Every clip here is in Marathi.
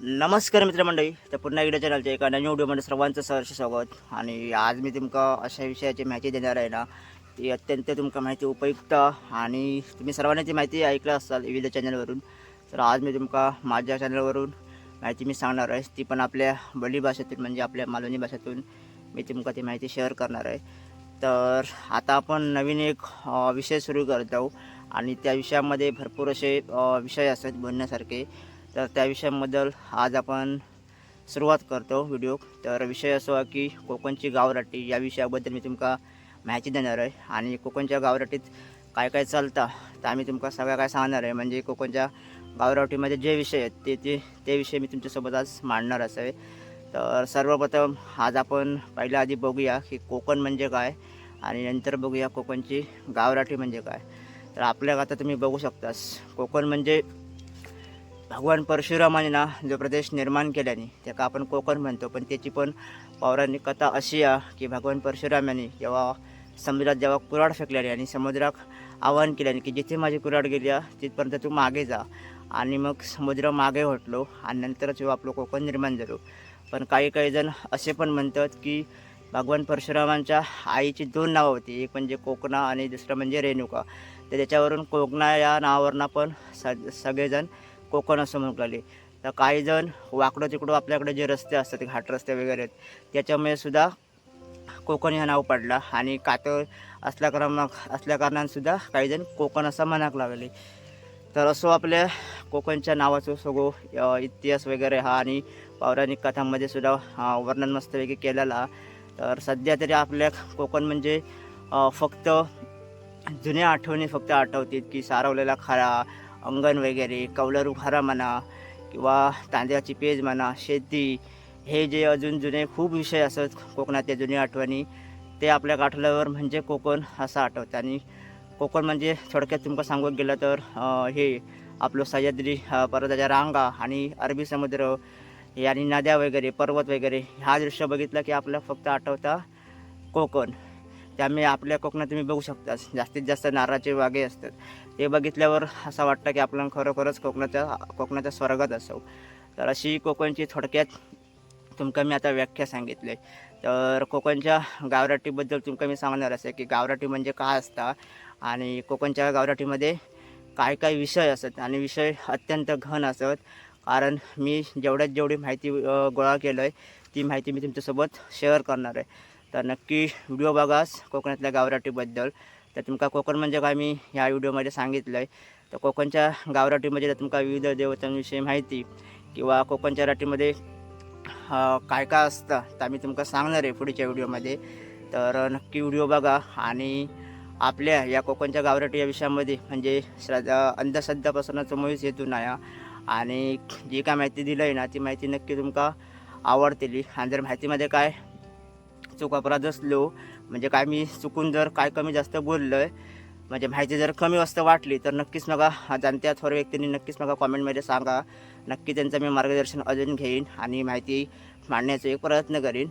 नमस्कार मित्रमंडळी तर पुन्हा एकदा चॅनलच्या एका नवीन व्हिडिओमध्ये सर्वांचं सहर्ष स्वागत. आणि आज मी तुमका अशा विषयाची माहिती देणार आहे ना ती अत्यंत तुमका माहिती उपयुक्त आणि तुम्ही सर्वांनी ती माहिती ऐकलं असाल विविध चॅनलवरून तर आज मी तुमका माझ्या चॅनलवरून माहिती मी सांगणार आहे. ती पण आपल्या बोली भाषेतून म्हणजे आपल्या मालवणी भाषेतून मी तुमका ती माहिती शेअर करणार आहे. तर आता आपण नवीन एक विषय सुरू करत आहोत आणि त्या विषयामध्ये भरपूर असे विषय असतात बोलण्यासारखे. तर त्या विषयाबद्दल आज आपण सुरुवात करतो व्हिडिओ तर विषय असो की कोकणची गावराटी या विषयाबद्दल मी तुमका माहिती देणार आहे. आणि कोकणच्या गावराटीत काय काय चालतं तर आम्ही तुमका सगळं काय सांगणार आहे. म्हणजे कोकणच्या गावराटीमध्ये जे विषय आहेत ते ते ते विषय मी तुमच्यासोबत आज मांडणार असं आहे तर सर्वप्रथम आज आपण पहिल्या आधी बघूया की कोकण म्हणजे काय आणि नंतर बघूया कोकणची गावराठी म्हणजे काय. तर आपल्या आता तुम्ही बघू शकतास कोकण म्हणजे भगवान परशुरामाने ना जो प्रदेश निर्माण केल्याने त्याका आपण कोकण म्हणतो पण त्याची पण पौराणिक कथा अशी आहे की भगवान परशुरामाने जेव्हा समुद्रात जेव्हा कुराड फेकल्याने आणि समुद्रात आवाहन केल्याने की जिथे माझी कुऱ्हाड गेली आहे तिथपर्यंत तू मागे जा. आणि मग समुद्र मागे हटलो आणि नंतरच जेव्हा आपलं कोकण निर्माण झालो. पण काही काही जण असे पण म्हणतात की भगवान परशुरामांच्या आईची दोन नावं होती एक म्हणजे कोकणा आणि दुसरं म्हणजे रेणुका. तर त्याच्यावरून कोकणा या नावावरनं पण स सगळेजण कोकण असं म्हणू लागले तर काही जण वाकडं तिकडं आपल्याकडे जे रस्ते असतात घाट रस्ते वगैरे आहेत त्याच्यामुळे सुद्धा कोकण हे नाव पडलं. आणि कातळ असल्या असल्याकारणानसुद्धा असल्या काही जण कोकण असं म्हणाक लागले. तर असो आपल्या कोकणच्या नावाचं सगळं इतिहास वगैरे हा आणि पौराणिक कथांमध्ये सुद्धा वर्णन मस्तपैकी केलेला. तर सध्या तरी आपल्या कोकण म्हणजे फक्त जुन्या आठवणी फक्त आठवतील की सारवलेला खरा अंगण वगैरे कौलरू खरा म्हणा किंवा तांदळाची पेज म्हणा शेती हे जे अजून जुने खूप विषय असत कोकणातल्या जुन्या आठवणी ते आपल्या गाठल्यावर म्हणजे कोकण असं आठवतं. आणि कोकण म्हणजे थोडक्यात तुमका सांगत गेलं तर हे आपलं सह्याद्री पर्वताच्या रांगा आणि अरबी समुद्र आणि नद्या वगैरे पर्वत वगैरे हा दृश्य बघितलं की आपलं फक्त आठवता कोकण. त्यामुळे आपल्या कोकणात तुम्ही बघू शकता जास्तीत जास्त नारळाचे बागे असतात. ते बघितल्यावर असं वाटतं की आपण खरोखरच कोकणाच्या कोकणाच्या स्वर्गात असो तर अशी कोकणची थोडक्यात तुमका मी आता व्याख्या सांगितली. तर कोकणच्या गावराटीबद्दल तुमका मी सांगणार असे की गावराटी म्हणजे काय असता आणि कोकणच्या गावराटीमध्ये काय काय विषय असत आणि विषय अत्यंत घन असत. कारण मी जेवढ्यात जेवढी माहिती गोळा केलं आहे ती माहिती मी तुमच्यासोबत शेअर करणार आहे. तर नक्की व्हिडिओ बघास कोकणातल्या गावराटीबद्दल. तर तुमका कोकण म्हणजे काय मी ह्या व्हिडिओमध्ये सांगितलं आहे तर कोकणच्या गावराटीमध्ये तुमका विविध देवतांविषयी माहिती किंवा कोकणच्या राटीमध्ये काय काय असतं तर आम्ही तुमका सांगणार आहे पुढच्या व्हिडिओमध्ये. तर नक्की व्हिडिओ बघा आणि आपल्या या कोकणच्या गावराटी या विषयामध्ये म्हणजे श्रद्धा अंधश्रद्धापासूनच मुळीच हेतू नाही आणि जी काय माहिती दिलं आहे ना ती माहिती नक्की तुमका आवडतेली. आणि जर माहितीमध्ये काय चूक अपराध असलो म्हणजे काय मी चुकून जर काय कमी जास्त बोललो आहे म्हणजे माहिती जर कमी वाजता वाटली तर नक्कीच नका जाणत्या थोर व्यक्तींनी नक्कीच नका कॉमेंटमध्ये सांगा. नक्की त्यांचं मी मार्गदर्शन अजून घेईन आणि माहिती मांडण्याचा एक प्रयत्न करीन.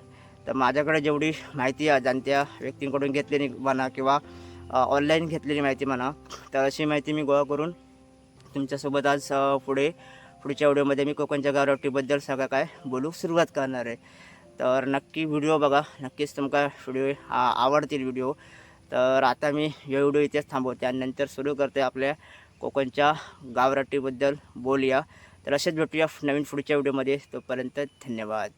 तर माझ्याकडे जेवढी माहिती आहे जाणत्या व्यक्तींकडून घेतलेली म्हणा किंवा ऑनलाईन घेतलेली माहिती म्हणा तर अशी माहिती मी गोळा करून तुमच्यासोबत आज पुढे पुढच्या व्हिडिओमध्ये मी कोकणच्या गावरावटीबद्दल सगळं काय बोलू सुरुवात करणार आहे. तर नक्की व्हिडिओ बघा. नक्कीच तुमका व्हिडिओ आ- आवडतील व्हिडिओ. तर आता मी हे व्हिडिओ इथेच थांबवते आणि नंतर सुरू करते आपल्या कोकणच्या गावराटीबद्दल बोलूया. तर असेच भेटूया नवीन पुढच्या व्हिडिओमध्ये. तोपर्यंत धन्यवाद.